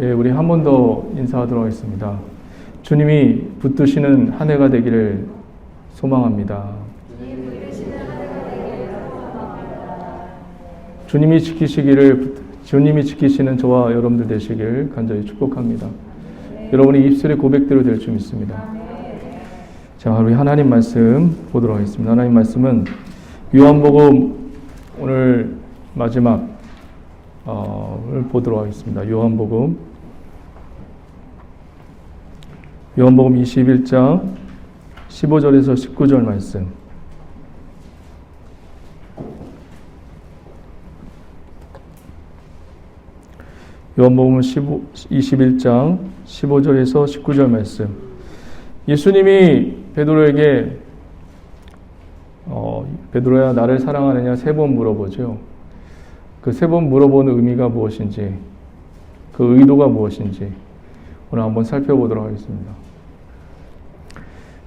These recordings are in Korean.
예, 우리 한 번 더 인사하도록 하겠습니다. 주님이 붙드시는 한 해가 되기를 소망합니다. 주님이 지키시기를 주님이 지키시는 저와 여러분들 되시길 간절히 축복합니다. 여러분의 입술의 고백대로 될 줄 믿습니다. 자, 우리 하나님 말씀 보도록 하겠습니다. 하나님 말씀은 요한복음 오늘 마지막 어,를 보도록 하겠습니다. 요한복음 요한복음 21장 15절에서 19절 말씀. 요한복음 15, 21장 15절에서 19절 말씀. 예수님이 베드로에게 어, 베드로야 나를 사랑하느냐 세 번 물어보죠. 그 세 번 물어보는 의미가 무엇인지, 그 의도가 무엇인지 오늘 한번 살펴보도록 하겠습니다.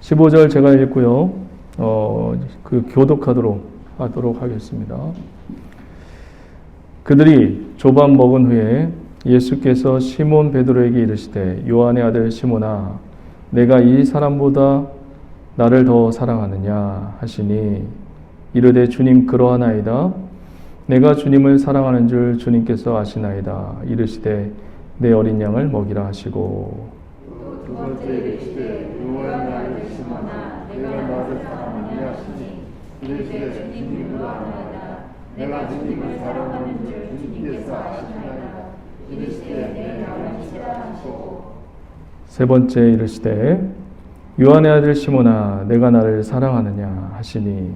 15절 제가 읽고요. 어, 그 교독하도록 하도록 하겠습니다. 그들이 조반 먹은 후에 예수께서 시몬 베드로에게 이르시되 요한의 아들 시몬아 내가 이 사람보다 나를 더 사랑하느냐 하시니 이르되 주님 그러하나이다 내가 주님을 사랑하는 줄 주님께서 아시나이다. 이르시되 내 어린 양을 먹이라 하시고. 두 번째 이르시되 요한 아들 시몬아 내가 너를 사랑하느냐 하시니 이르시되 주님 그러하나이다. 내가 주님을 사랑하는 줄 주님께서 아시나이다. 이르시되 내 양을 치라 하시고. 세 번째 이르시되 요한의 아들 시몬아 내가 나를 사랑하느냐 하시니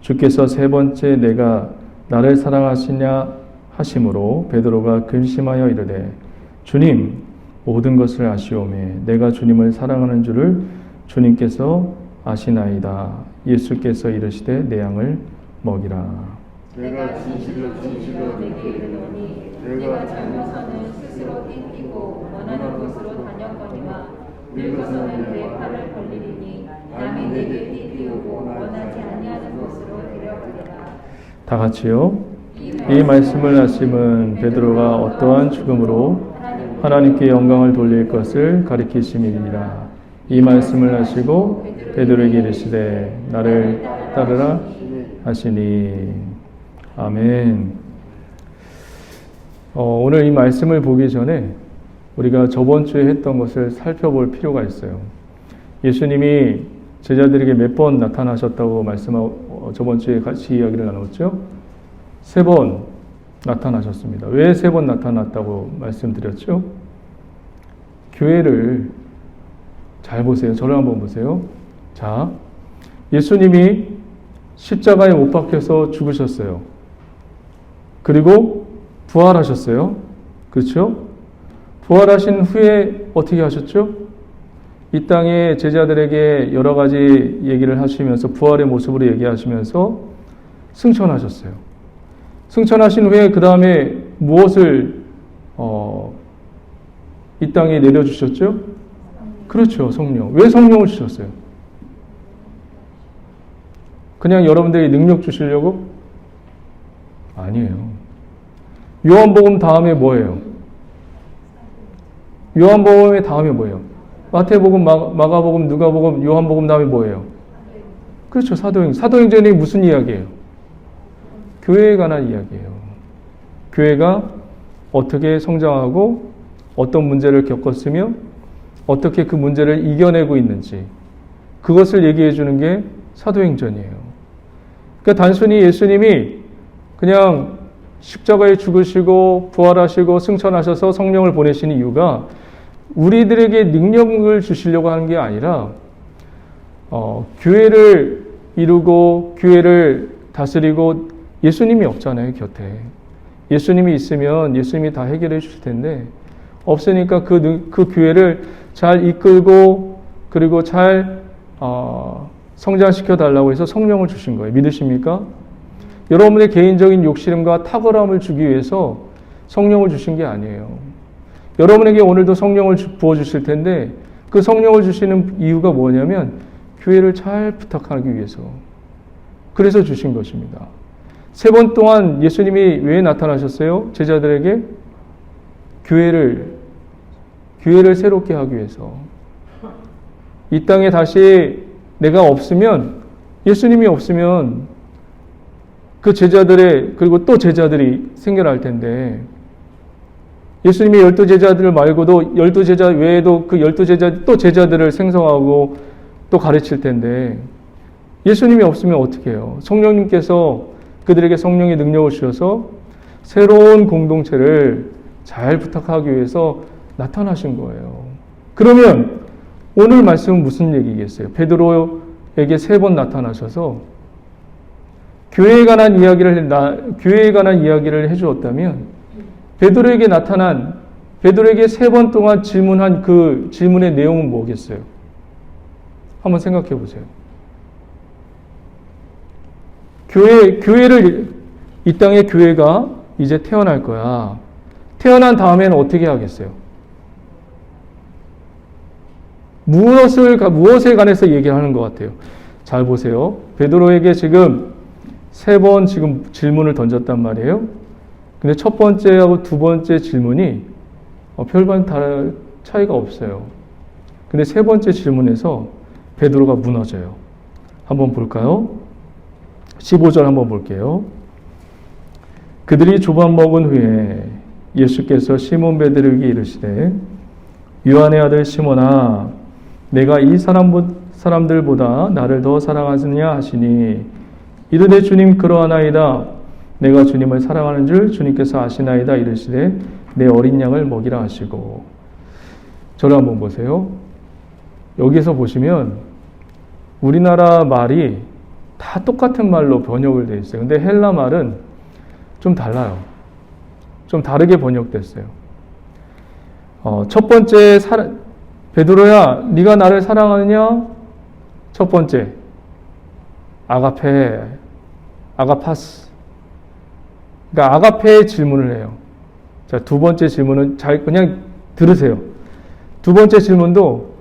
주께서 세 번째 내가 나를 사랑하시냐 하심으로 베드로가 근심하여 이르되 주님 모든 것을 아시오매 내가 주님을 사랑하는 줄을 주님께서 아시나이다. 예수께서 이르시되 내 양을 먹이라. 내가 진실로 진실로 내게 이르노니 내가 잘못하는 스스로 땡기고 원하는 곳으로 다녔거니와 늙어서는 내 팔을 벌리리니 남이 내게 띠띠우고 원하지 아니하는 다 같이요 이 말씀을 하심은 베드로가 어떠한 죽음으로 하나님께 영광을 돌릴 것을 가리키심이니라. 이 말씀을 하시고 베드로에게 이르시되 나를 따르라 하시니 아멘. 어, 오늘 이 말씀을 보기 전에 우리가 저번 주에 했던 것을 살펴볼 필요가 있어요. 예수님이 제자들에게 몇 번 나타나셨다고 말씀하고 어, 저번 주에 같이 이야기를 나눴죠? 세 번 나타나셨습니다. 왜 세 번 나타났다고 말씀드렸죠? 교회를 잘 보세요. 저를 한번 보세요. 자, 예수님이 십자가에 못 박혀서 죽으셨어요. 그리고 부활하셨어요. 그렇죠? 부활하신 후에 어떻게 하셨죠? 이 땅에 제자들에게 여러 가지 얘기를 하시면서 부활의 모습으로 얘기하시면서 승천하셨어요. 승천하신 후에 그 다음에 무엇을 어, 이 땅에 내려주셨죠? 그렇죠, 성령. 왜 성령을 주셨어요? 그냥 여러분들이 능력 주시려고? 아니에요. 요한복음 다음에 뭐예요? 요한복음의 다음에 뭐예요? 마태복음, 마, 마가복음, 누가복음, 요한복음 다음에 뭐예요? 그렇죠, 사도행. 사도행전이 무슨 이야기예요? 교회에 관한 이야기예요. 교회가 어떻게 성장하고 어떤 문제를 겪었으며 어떻게 그 문제를 이겨내고 있는지 그것을 얘기해 주는 게 사도행전이에요. 그러니까 단순히 예수님이 그냥 십자가에 죽으시고 부활하시고 승천하셔서 성령을 보내신 이유가 우리들에게 능력을 주시려고 하는 게 아니라 어, 교회를 이루고 교회를 다스리고 예수님이 없잖아요 곁에 예수님이 있으면 예수님이 다 해결해 주실 텐데 없으니까 그, 그 교회를 잘 이끌고 그리고 잘 어, 성장시켜 달라고 해서 성령을 주신 거예요 믿으십니까? 여러분의 개인적인 욕심과 탁월함을 주기 위해서 성령을 주신 게 아니에요. 여러분에게 오늘도 성령을 부어 주실 텐데 그 성령을 주시는 이유가 뭐냐면 교회를 잘 부탁하기 위해서. 그래서 주신 것입니다. 세 번 동안 예수님이 왜 나타나셨어요? 제자들에게 교회를 교회를 새롭게 하기 위해서. 이 땅에 다시 내가 없으면, 예수님이 없으면 그 제자들의, 그리고 또 제자들이 생겨날 텐데, 예수님이 열두 제자들 말고도 열두 제자 외에도 그 열두 제자 또 제자들을 생성하고 또 가르칠 텐데 예수님이 없으면 어떻게 해요? 성령님께서 그들에게 성령의 능력을 주셔서 새로운 공동체를 잘 부탁하기 위해서 나타나신 거예요. 그러면 오늘 말씀은 무슨 얘기겠어요? 베드로에게 세 번 나타나셔서 교회에 관한 이야기를 나, 교회에 관한 이야기를 해 주었다면 베드로에게 나타난 베드로에게 세 번 동안 질문한 그 질문의 내용은 뭐겠어요? 한번 생각해 보세요. 교회 교회를 이 땅에 교회가 이제 태어날 거야. 태어난 다음에는 어떻게 하겠어요? 무엇을 무엇에 관해서 얘기하는 것 같아요. 잘 보세요. 베드로에게 지금 세 번 지금 질문을 던졌단 말이에요. 근데 첫 번째하고 두 번째 질문이 어, 별반 다른 차이가 없어요. 근데 세 번째 질문에서 베드로가 무너져요. 한번 볼까요? 15절 한번 볼게요. 그들이 조반 먹은 후에 예수께서 시몬 베드로에게 이르시되 요한의 아들 시몬아 내가 이 사람 사람들보다 나를 더 사랑하느냐 하시니 이르되 주님 그러하나이다 내가 주님을 사랑하는 줄 주님께서 아시나이다 이르시되 내 어린 양을 먹이라 하시고 저를 한번 보세요. 여기서 보시면 우리나라 말이 다 똑같은 말로 번역을 돼 있어요. 근데 헬라 말은 좀 달라요. 좀 다르게 번역됐어요. 어, 첫 번째 사, 베드로야, 네가 나를 사랑하느냐? 첫 번째 아가페, 아가파스. 그러니까 아가페의 질문을 해요. 자, 두 번째 질문은 잘 그냥 들으세요. 두 번째 질문도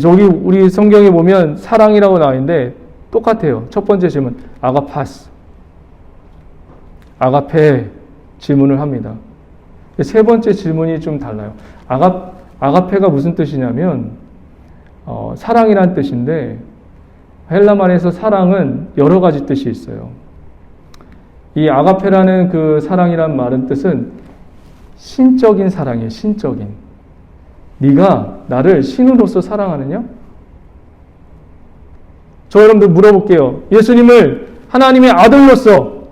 저기 우리 성경에 보면 사랑이라고 나와 있는데 똑같아요. 첫 번째 질문 아가파스. 아가페 질문을 합니다. 세 번째 질문이 좀 달라요. 아가 아가페가 무슨 뜻이냐면 어, 사랑이란 뜻인데 헬라 말에서 사랑은 여러 가지 뜻이 있어요. 이 아가페라는 그 사랑이란 말은 뜻은 신적인 사랑이에요. 신적인. 네가 나를 신으로서 사랑하느냐? 저 여러분들 물어볼게요. 예수님을 하나님의 아들로서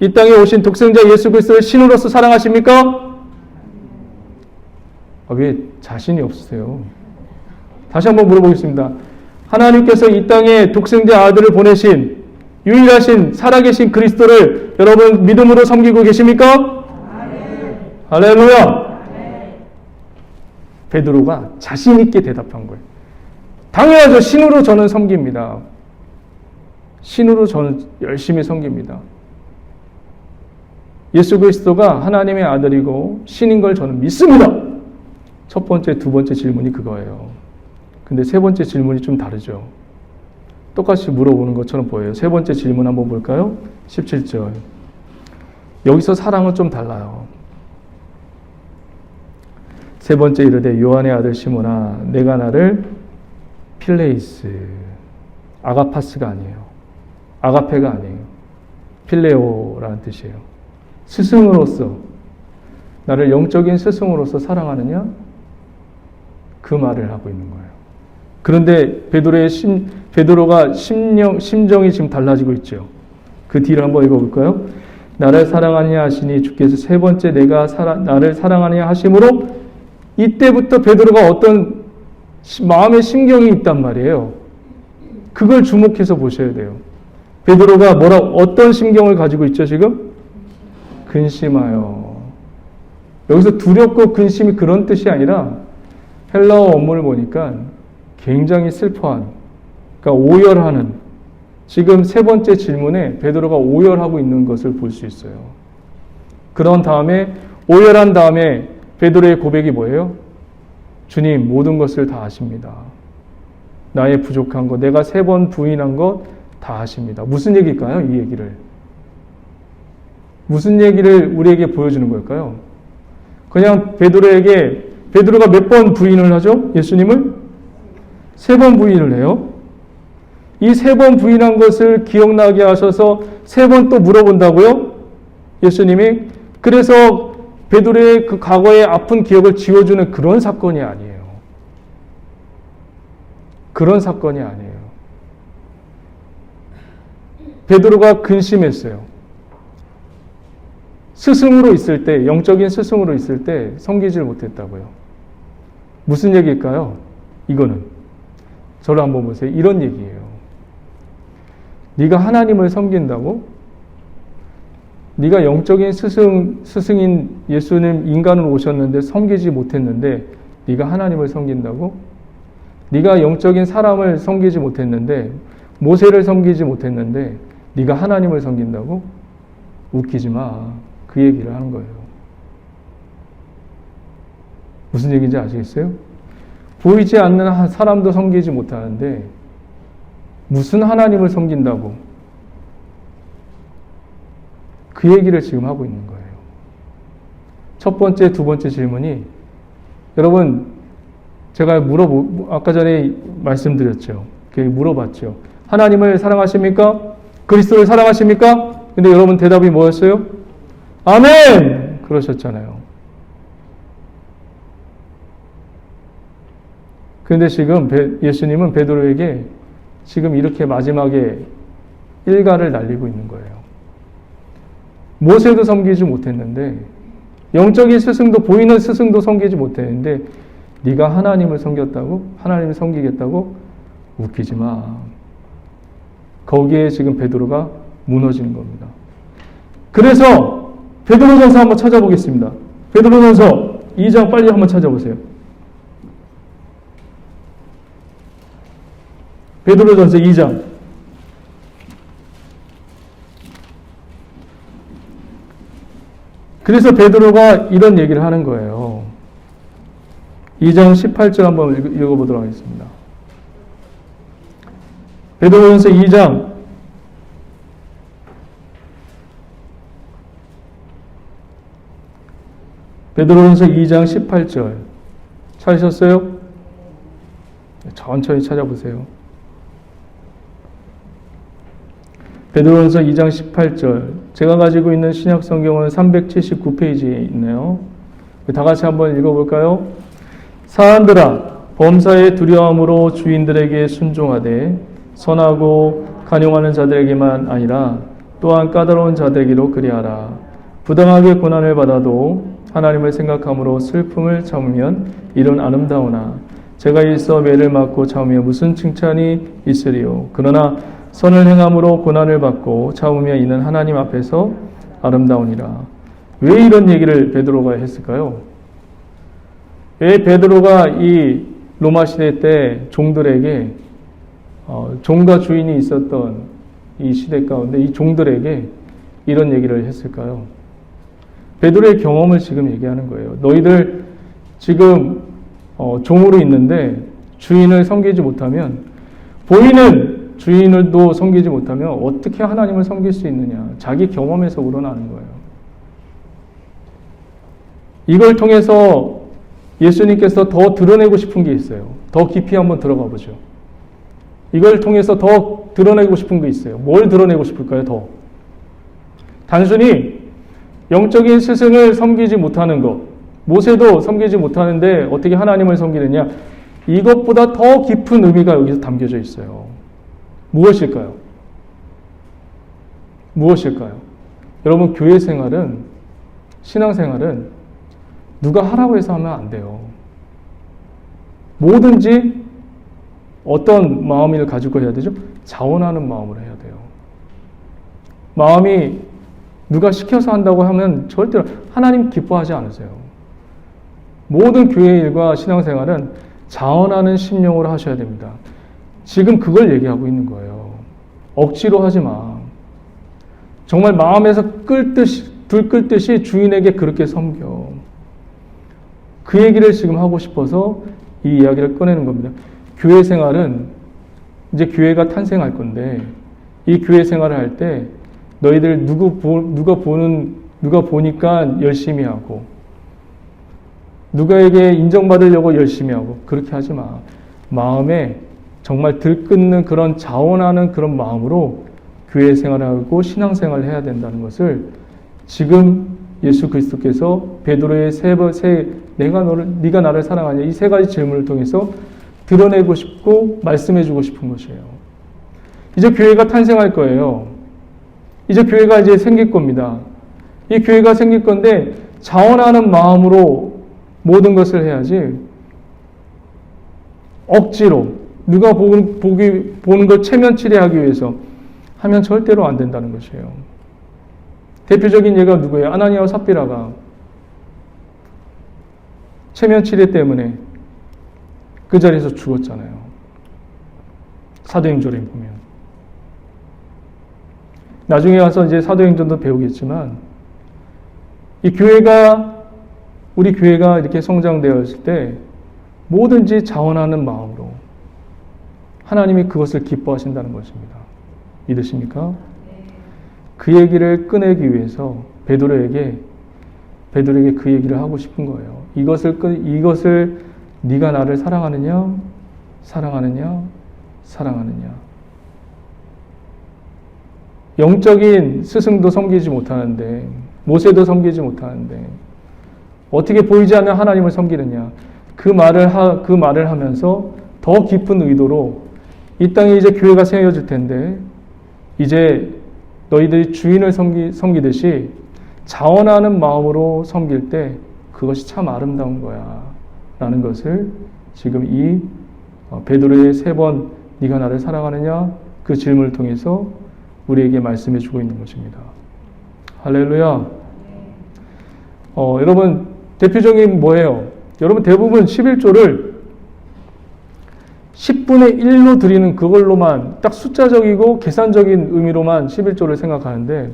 이 땅에 오신 독생자 예수 그리스도를 신으로서 사랑하십니까? 아, 왜 자신이 없으세요? 다시 한번 물어보겠습니다. 하나님께서 이 땅에 독생자 아들을 보내신 유일하신 살아계신 그리스도를 여러분 믿음으로 섬기고 계십니까? 할렐루야! 베드로가 자신 있게 대답한 거예요. 당연하죠. 신으로 저는 섬깁니다. 신으로 저는 열심히 섬깁니다. 예수 그리스도가 하나님의 아들이고 신인 걸 저는 믿습니다. 첫 번째, 두 번째 질문이 그거예요. 근데 세 번째 질문이 좀 다르죠. 똑같이 물어보는 것처럼 보여요. 세 번째 질문 한번 볼까요? 17절. 여기서 사랑은 좀 달라요. 세 번째 이르되 요한의 아들 시모나 내가 나를 필레이스 아가파스가 아니에요. 아가페가 아니에요. 필레오라는 뜻이에요. 스승으로서 나를 영적인 스승으로서 사랑하느냐? 그 말을 하고 있는 거예요. 그런데 베드로의 심, 베드로가 심령, 심정이 지금 달라지고 있죠. 그 뒤를 한번 읽어볼까요? 나를 사랑하느냐 하시니 주께서 세 번째 내가 사라, 나를 사랑하느냐 하심으로 이때부터 베드로가 어떤 마음의 심경이 있단 말이에요. 그걸 주목해서 보셔야 돼요. 베드로가 뭐라 어떤 심경을 가지고 있죠 지금? 근심하여. 여기서 두렵고 근심이 그런 뜻이 아니라 헬라어 원문을 보니까 굉장히 슬퍼한, 그러니까 오열하는. 지금 세 번째 질문에 베드로가 오열하고 있는 것을 볼 수 있어요. 그런 다음에 오열한 다음에 베드로의 고백이 뭐예요? 주님 모든 것을 다 아십니다. 나의 부족한 것, 내가 세 번 부인한 것 다 아십니다. 무슨 얘기일까요? 이 얘기를. 무슨 얘기를 우리에게 보여주는 걸까요? 그냥 베드로에게 베드로가 몇 번 부인을 하죠? 예수님을 세 번 부인을 해요. 이 세 번 부인한 것을 기억나게 하셔서 세 번 또 물어본다고요? 예수님이 그래서 베드로의 그 과거의 아픈 기억을 지워주는 그런 사건이 아니에요. 그런 사건이 아니에요. 베드로가 근심했어요. 스승으로 있을 때, 영적인 스승으로 있을 때 섬기질 못했다고요. 무슨 얘기일까요? 이거는 저를 한번 보세요. 이런 얘기예요. 네가 하나님을 섬긴다고? 네가 영적인 스승 스승인 예수님 인간으로 오셨는데 섬기지 못했는데 네가 하나님을 섬긴다고? 네가 영적인 사람을 섬기지 못했는데 모세를 섬기지 못했는데 네가 하나님을 섬긴다고? 웃기지 마. 그 얘기를 하는 거예요. 무슨 얘기인지 아시겠어요? 보이지 않는 사람도 섬기지 못하는데 무슨 하나님을 섬긴다고 그 얘기를 지금 하고 있는 거예요. 첫 번째, 두 번째 질문이 여러분 제가 물어보 아까 전에 말씀드렸죠. 물어봤죠. 하나님을 사랑하십니까? 그리스도를 사랑하십니까? 근데 여러분 대답이 뭐였어요? 아멘! 그러셨잖아요. 그런데 지금 예수님은 베드로에게 지금 이렇게 마지막에 일가를 날리고 있는 거예요. 모세도 섬기지 못했는데 영적인 스승도 보이는 스승도 섬기지 못했는데 네가 하나님을 섬겼다고? 하나님을 섬기겠다고? 웃기지 마. 거기에 지금 베드로가 무너지는 겁니다. 그래서 베드로전서 한번 찾아보겠습니다. 베드로전서 2장 빨리 한번 찾아보세요. 베드로전서 2장 그래서 베드로가 이런 얘기를 하는 거예요. 2장 18절 한번 읽어보도록 하겠습니다. 베드로전서 2장 베드로전서 2장 18절 찾으셨어요? 천천히 찾아보세요. 베드로전서 2장 18절 제가 가지고 있는 신약 성경은 379페이지에 있네요. 다 같이 한번 읽어 볼까요? 사람들아 범사의 두려움으로 주인들에게 순종하되 선하고 간용하는 자들에게만 아니라 또한 까다로운 자들에게도 그리하라. 부당하게 고난을 받아도 하나님을 생각함으로 슬픔을 참으면 이런 아름다우나 제가 있어 매를 맞고 참으며 무슨 칭찬이 있으리요. 그러나 선을 행함으로 고난을 받고 참으며 이는 하나님 앞에서 아름다우니라. 왜 이런 얘기를 베드로가 했을까요? 왜 베드로가 이 로마 시대 때 종들에게 어, 종과 주인이 있었던 이 시대 가운데 이 종들에게 이런 얘기를 했을까요? 베드로의 경험을 지금 얘기하는 거예요. 너희들 지금 어, 종으로 있는데 주인을 섬기지 못하면 보이는 주인을도 섬기지 못하면 어떻게 하나님을 섬길 수 있느냐? 자기 경험에서 우러나는 거예요. 이걸 통해서 예수님께서 더 드러내고 싶은 게 있어요. 더 깊이 한번 들어가 보죠. 이걸 통해서 더 드러내고 싶은 게 있어요. 뭘 드러내고 싶을까요? 더. 단순히 영적인 스승을 섬기지 못하는 것. 모세도 섬기지 못하는데 어떻게 하나님을 섬기느냐? 이것보다 더 깊은 의미가 여기서 담겨져 있어요. 무엇일까요? 무엇일까요? 여러분, 교회 생활은, 신앙 생활은 누가 하라고 해서 하면 안 돼요. 뭐든지 어떤 마음을 가지고 해야 되죠? 자원하는 마음으로 해야 돼요. 마음이 누가 시켜서 한다고 하면 절대로 하나님 기뻐하지 않으세요. 모든 교회 일과 신앙생활은 자원하는 심령으로 하셔야 됩니다. 지금 그걸 얘기하고 있는 거예요. 억지로 하지 마. 정말 마음에서 끌듯이, 들끓듯이 주인에게 그렇게 섬겨. 그 얘기를 지금 하고 싶어서 이 이야기를 꺼내는 겁니다. 교회 생활은 이제 교회가 탄생할 건데 이 교회 생활을 할 때 너희들 누구 보, 누가 보는 누가 보니까 열심히 하고 누가에게 인정받으려고 열심히 하고 그렇게 하지 마. 마음에 정말 들끓는 그런 자원하는 그런 마음으로 교회 생활하고 신앙 생활을 해야 된다는 것을 지금 예수 그리스도께서 베드로의 세, 번- 세 내가 너를 네가 나를 사랑하냐 이 세 가지 질문을 통해서 드러내고 싶고 말씀해 주고 싶은 것이에요. 이제 교회가 탄생할 거예요. 이제 교회가 이제 생길 겁니다. 이 교회가 생길 건데 자원하는 마음으로 모든 것을 해야지 억지로 누가 보는, 보기, 보는 걸 체면 치레하기 위해서 하면 절대로 안 된다는 것이에요. 대표적인 예가 누구예요? 아나니아와 삽비라가 체면 치레 때문에 그 자리에서 죽었잖아요. 사도행전에 보면. 나중에 와서 이제 사도행전도 배우겠지만 이 교회가 우리 교회가 이렇게 성장되었을 때 뭐든지 자원하는 마음으로 하나님이 그것을 기뻐하신다는 것입니다. 믿으십니까? 그 얘기를 꺼내기 위해서 베드로에게 베드로에게 그 얘기를 하고 싶은 거예요. 이것을 끄, 이것을 네가 나를 사랑하느냐? 사랑하느냐? 사랑하느냐? 영적인 스승도 섬기지 못하는데 모세도 섬기지 못하는데 어떻게 보이지 않는 하나님을 섬기느냐? 그 말을 하, 그 말을 하면서 더 깊은 의도로 이 땅에 이제 교회가 세워질 텐데 이제 너희들이 주인을 섬기, 섬기듯이 자원하는 마음으로 섬길 때 그것이 참 아름다운 거야. 라는 것을 지금 이 어, 베드로의 세 번 네가 나를 사랑하느냐 그 질문을 통해서 우리에게 말씀해 주고 있는 것입니다. 할렐루야. 어, 여러분 대표적인 뭐예요? 여러분 대부분 11조를 10분의 1로 드리는 그걸로만 딱 숫자적이고 계산적인 의미로만 11조를 생각하는데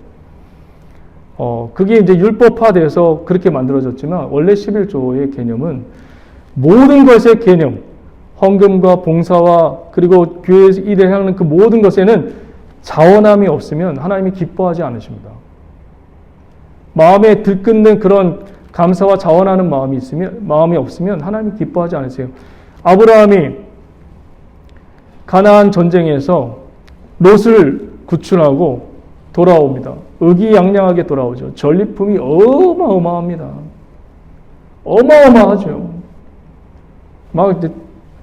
어, 그게 이제 율법화돼서 그렇게 만들어졌지만 원래 11조의 개념은 모든 것의 개념, 헌금과 봉사와 그리고 교회에서 일을 하는 그 모든 것에는 자원함이 없으면 하나님이 기뻐하지 않으십니다. 마음에 들끓는 그런 감사와 자원하는 마음이 있으면 마음이 없으면 하나님이 기뻐하지 않으세요. 아브라함이 가나안 전쟁에서 롯을 구출하고 돌아옵니다. 의기양양하게 돌아오죠. 전리품이 어마어마합니다. 어마어마하죠. 막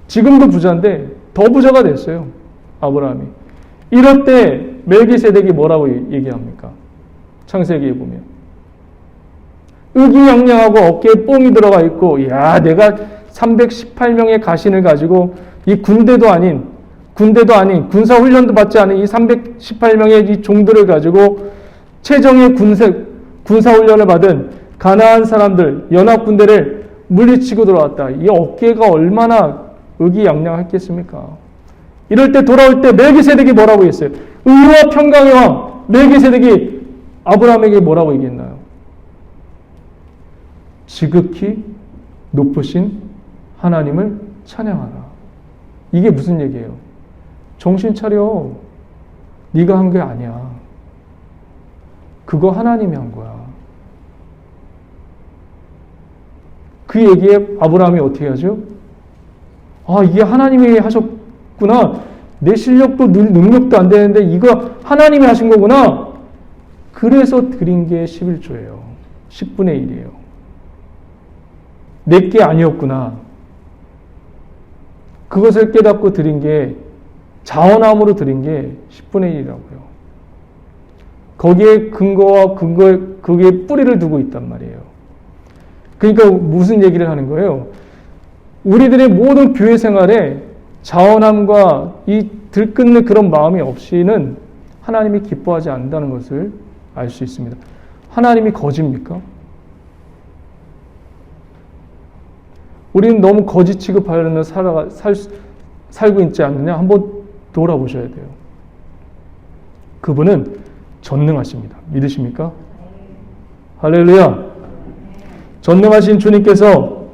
지금도 부자인데 더 부자가 됐어요. 아브라함이. 이럴 때 멜기세덱이 뭐라고 얘기합니까? 창세기에 보면. 의기양양하고 어깨에 뽕이 들어가 있고, 야, 내가 318명의 가신을 가지고 이 군대도 아닌, 군대도 아닌, 군사 훈련도 받지 않은 이 318명의 이 종들을 가지고 최정의 군사, 군사 훈련을 받은 가나안 사람들, 연합 군대를 물리치고 들어왔다. 이 어깨가 얼마나 의기양양했겠습니까? 이럴 때 돌아올 때 멜기세덱이 뭐라고 했어요? 의와 평강의 왕 멜기세덱이 아브라함에게 뭐라고 얘기했나요? 지극히 높으신 하나님을 찬양하라. 이게 무슨 얘기예요? 정신 차려. 네가 한 게 아니야. 그거 하나님이 한 거야. 그 얘기에 아브라함이 어떻게 하죠? 아, 이게 하나님이 하셨구나. 내 실력도 능- 능력도 안 되는데 이거 하나님이 하신 거구나. 그래서 드린 게 11조예요. 10분의 1이에요. 내게 아니었구나. 그것을 깨닫고 드린 게 자원함으로 드린 게 10분의 1이라고요. 거기에 근거와 근거에 그게 뿌리를 두고 있단 말이에요. 그러니까 무슨 얘기를 하는 거예요? 우리들의 모든 교회 생활에 자원함과 이 들끓는 그런 마음이 없이는 하나님이 기뻐하지 않는다는 것을 알 수 있습니다. 하나님이 거짓입니까? 우리는 너무 거짓 취급하려는 살아가, 살, 살고 있지 않느냐? 한번 돌아보셔야 돼요. 그분은 전능하십니다. 믿으십니까? 할렐루야. 전능하신 주님께서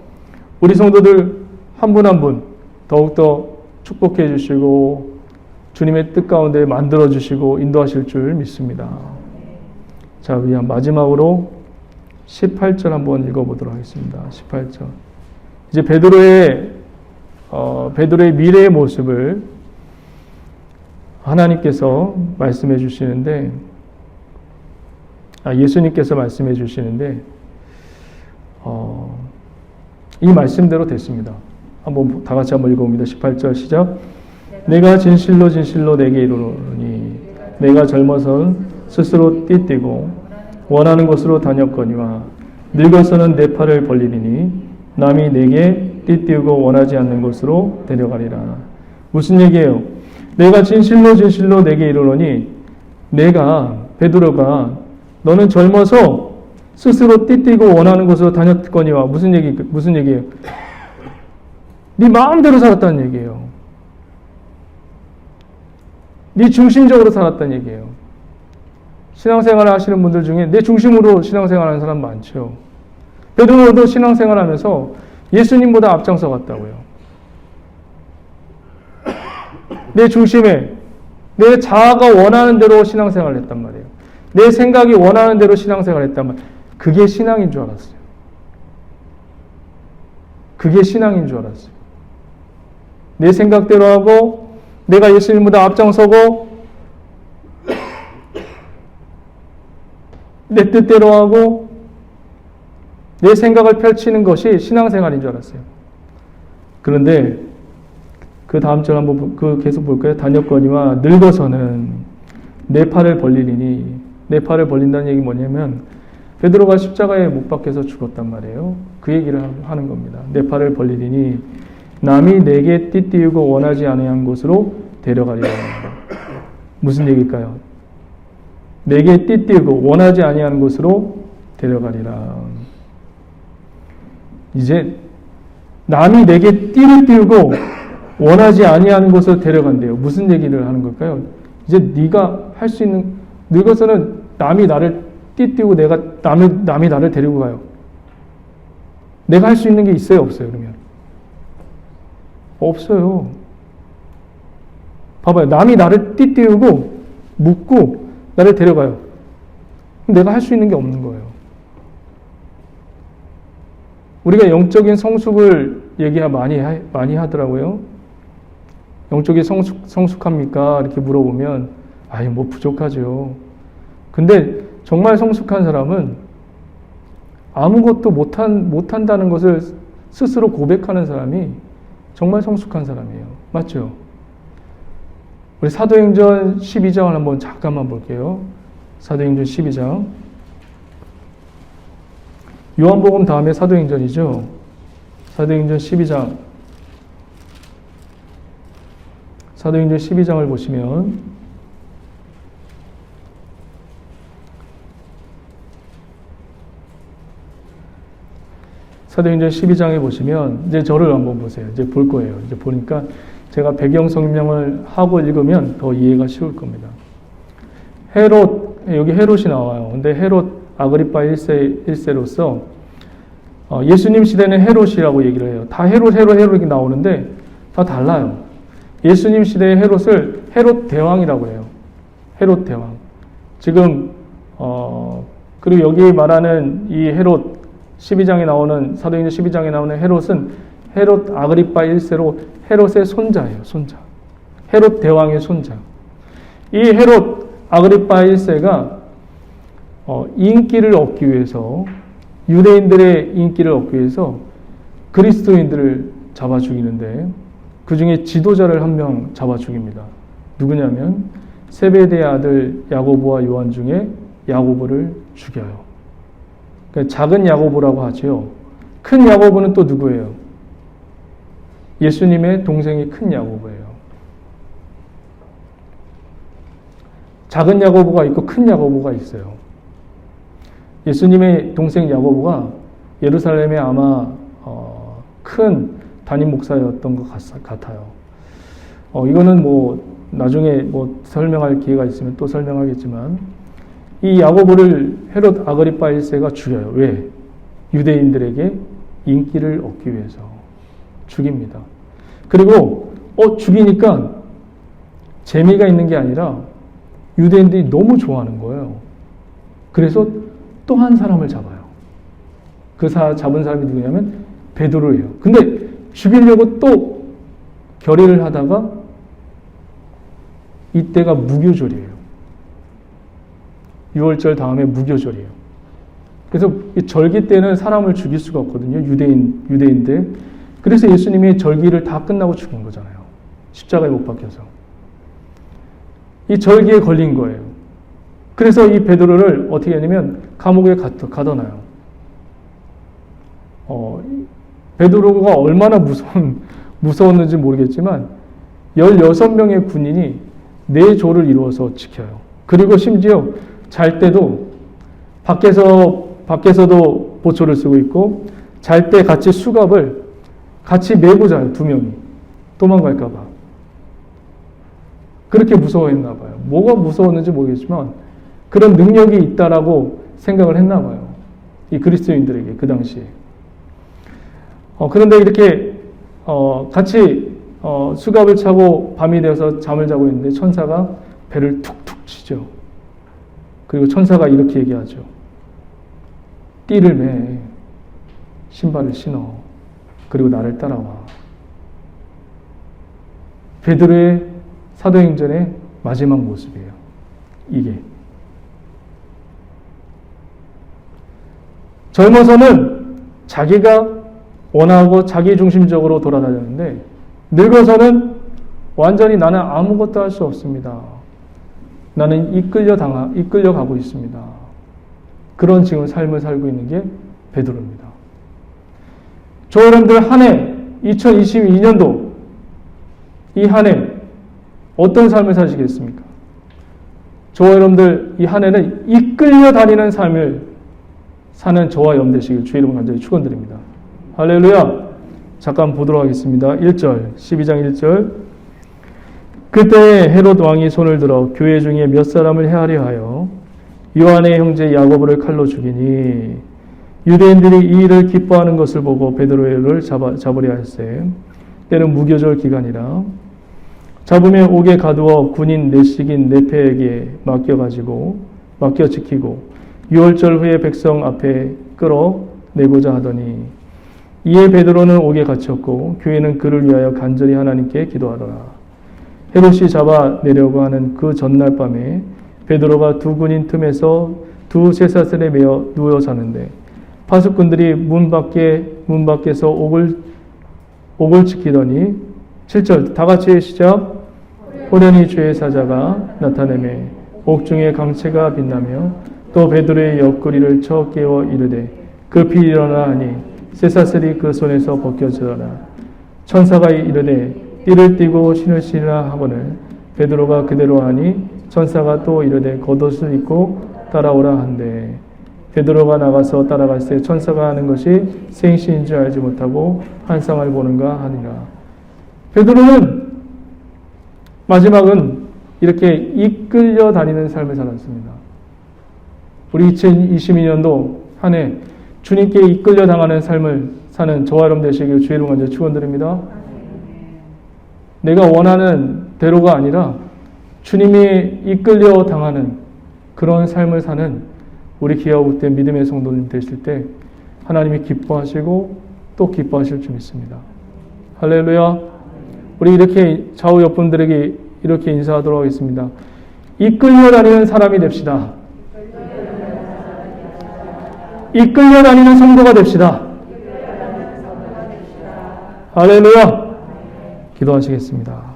우리 성도들 한 분 한 분 더욱더 축복해 주시고 주님의 뜻 가운데 만들어 주시고 인도하실 줄 믿습니다. 자, 우리 마지막으로 18절 한번 읽어 보도록 하겠습니다. 18절. 이제 베드로의 어, 베드로의 미래의 모습을 하나님께서 말씀해 주시는데 아, 예수님께서 말씀해 주시는데 어, 이 말씀대로 됐습니다. 한번 다 같이 한번 읽어봅니다. 18절 시작. 내가 진실로 진실로 내게 이르노니 내가 젊어서 스스로 띠뛰고 원하는 곳으로 다녔거니와 늙어서는 내 팔을 벌리리니 남이 내게 띠뛰고 원하지 않는 곳으로 데려가리라. 무슨 얘기예요? 내가 진실로 진실로 내게 이르노니 내가 베드로가 너는 젊어서 스스로 띠뛰고 원하는 곳으로 다녔거니와 무슨 얘기 무슨 얘기예요? 네 마음대로 살았다는 얘기예요. 네 중심적으로 살았다는 얘기예요. 신앙생활을 하시는 분들 중에 내 중심으로 신앙생활하는 사람 많죠. 베드로도 신앙생활하면서 예수님보다 앞장서 갔다고요. 내 중심에 내 자아가 원하는 대로 신앙생활을 했단 말이에요. 내 생각이 원하는 대로 신앙생활을 했단 말이에요. 그게 신앙인 줄 알았어요. 그게 신앙인 줄 알았어요. 내 생각대로 하고 내가 예수님보다 앞장서고 내 뜻대로 하고 내 생각을 펼치는 것이 신앙생활인 줄 알았어요. 그런데 그 다음 절 한번 보- 그 계속 볼까요? 다녔거니와 늙어서는 내 팔을 벌리리니 내 팔을 벌린다는 얘기 뭐냐면 베드로가 십자가에 못 박혀서 죽었단 말이에요. 그 얘기를 하- 하는 겁니다. 내 팔을 벌리리니 남이 내게 띠띠우고 원하지 아니한 곳으로 데려가리라. 무슨 얘기일까요? 내게 띠띠우고 원하지 아니한 곳으로 데려가리라. 이제 남이 내게 띠를 띄우고 원하지 아니하는 곳으로 데려간대요. 무슨 얘기를 하는 걸까요? 이제 네가 할 수 있는 늙어서는 남이 나를 띠띄우고 내가 남이 남이 나를 데리고 가요. 내가 할 수 있는 게 있어요, 없어요, 그러면? 없어요. 봐봐요. 남이 나를 띠띄우고 묶고 나를 데려가요. 내가 할 수 있는 게 없는 거예요. 우리가 영적인 성숙을 얘기 많이 하, 많이 하더라고요. 영적인 성숙 성숙합니까? 이렇게 물어보면 아예 뭐 부족하죠. 근데 정말 성숙한 사람은 아무것도 못한 못한다는 것을 스스로 고백하는 사람이 정말 성숙한 사람이에요. 맞죠? 우리 사도행전 12장을 한번 잠깐만 볼게요. 사도행전 12장. 요한복음 다음에 사도행전이죠. 사도행전 12장. 사도행전 12장을 보시면 사도행전 12장에 보시면 이제 저를 한번 보세요. 이제 볼 거예요. 이제 보니까 제가 배경 설명을 하고 읽으면 더 이해가 쉬울 겁니다. 헤롯 여기 헤롯이 나와요. 근데 헤롯 아그리파 1세 1세로서 어, 예수님 시대는 헤롯이라고 얘기를 해요. 다 헤롯 헤롯 헤롯 이렇게 나오는데 다 달라요. 예수님 시대의 헤롯을 헤롯 대왕이라고 해요. 헤롯 대왕. 지금 어 그리고 여기 말하는 이 헤롯 12장에 나오는 사도행전 12장에 나오는 헤롯은 헤롯 아그리파 1세로 헤롯의 손자예요. 손자. 헤롯 대왕의 손자. 이 헤롯 아그리파 1세가 어, 인기를 얻기 위해서 유대인들의 인기를 얻기 위해서 그리스도인들을 잡아 죽이는데 그 중에 지도자를 한 명 잡아 죽입니다. 누구냐면 세베대의 아들 야고보와 요한 중에 야고보를 죽여요. 그러니까 작은 야고보라고 하죠. 큰 야고보는 또 누구예요? 예수님의 동생이 큰 야고보예요. 작은 야고보가 있고 큰 야고보가 있어요. 예수님의 동생 야고보가 예루살렘에 아마 어, 큰 담임 목사였던 것 같, 같아요. 어, 이거는 뭐 나중에 뭐 설명할 기회가 있으면 또 설명하겠지만 이 야고보를 헤롯 아그리파 1세가 죽여요. 왜? 유대인들에게 인기를 얻기 위해서 죽입니다. 그리고 어 죽이니까 재미가 있는 게 아니라 유대인들이 너무 좋아하는 거예요. 그래서 또 한 사람을 잡아요. 그 사, 잡은 사람이 누구냐면 베드로예요. 근데 죽이려고 또 결의를 하다가 이때가 무교절이에요. 6월절 다음에 무교절이에요. 그래서 이 절기 때는 사람을 죽일 수가 없거든요. 유대인 유대인데 그래서 예수님이 절기를 다 끝나고 죽인 거잖아요. 십자가에 못 박혀서 이 절기에 걸린 거예요. 그래서 이 베드로를 어떻게 하냐면 감옥에 가둬놔요. 어, 베드로가 얼마나 무서운, 무서웠는지 모르겠지만 16명의 군인이 네 조를 이루어서 지켜요. 그리고 심지어 잘 때도 밖에서, 밖에서도 보초를 쓰고 있고 잘 때 같이 수갑을 같이 메고 자요. 두 명이. 도망갈까 봐. 그렇게 무서워했나 봐요. 뭐가 무서웠는지 모르겠지만 그런 능력이 있다라고 생각을 했나 봐요. 이 그리스도인들에게 그 당시에. 어, 그런데 이렇게 어, 같이 어, 수갑을 차고 밤이 되어서 잠을 자고 있는데 천사가 배를 툭툭 치죠. 그리고 천사가 이렇게 얘기하죠. 띠를 매, 신발을 신어, 그리고 나를 따라와. 베드로의 사도행전의 마지막 모습이에요. 이게. 젊어서는 자기가 원하고 자기 중심적으로 돌아다녔는데 늙어서는 완전히 나는 아무것도 할 수 없습니다. 나는 이끌려 당하, 이끌려 가고 있습니다. 그런 지금 삶을 살고 있는 게 베드로입니다. 저 여러분들 한 해, 2022년도 이 한 해 어떤 삶을 사시겠습니까? 저와 여러분들 이 한 해는 이끌려 다니는 삶을 사는 저와 되시길 주의 이름으로 간절히 축원드립니다. 할렐루야. 잠깐 보도록 하겠습니다. 1절, 12장 1절. 그때 헤롯 왕이 손을 들어 교회 중에 몇 사람을 헤아려 하여 요한의 형제 야고보를 칼로 죽이니 유대인들이 이 일을 기뻐하는 것을 보고 베드로를 잡아, 잡으려 할세 때는 무교절 기간이라 잡으면 옥에 가두어 군인 내식인 네페에게 맡겨가지고 맡겨 지키고 유월절 후에 백성 앞에 끌어내고자 하더니 이에 베드로는 옥에 갇혔고 교회는 그를 위하여 간절히 하나님께 기도하더라. 헤롯이 잡아 내려고 하는 그 전날 밤에 베드로가 두 군인 틈에서 두 쇠사슬에 매어 누워 자는데 파수꾼들이 문 밖에 문 밖에서 옥을 옥을 지키더니 7절 다 같이 시작. 호련히 주의 사자가 나타내매. 옥중에 강체가 빛나며 또 베드로의 옆구리를 쳐 깨워 이르되 급히 일어나. 하니 쇠사슬이 그 손에서 벗겨지더라. 천사가 이르되 띠를 띠고 신을 신으라 하거늘 베드로가 그대로 하니 천사가 또 이르되 겉옷을 입고 따라오라 한대. 베드로가 나가서 따라갈 때 천사가 하는 것이 생신인 줄 알지 못하고 환상을 보는가 하니라. 베드로는 마지막은 이렇게 이끌려 다니는 삶을 살았습니다. 우리 2022년도 한 해 주님께 이끌려 당하는 삶을 사는 저와 여러분 되시길 주의로 먼저 축원드립니다. 내가 원하는 대로가 아니라 주님이 이끌려 당하는 그런 삶을 사는 우리 기아국 때 믿음의 성도님 되실 때 하나님이 기뻐하시고 또 기뻐하실 줄 믿습니다. 할렐루야. 우리 이렇게 좌우 옆분들에게 이렇게 인사하도록 하겠습니다. 이끌려 다니는 사람이 됩시다. 이끌려 다니는 성도가 됩시다. 할렐루야. 기도하시겠습니다.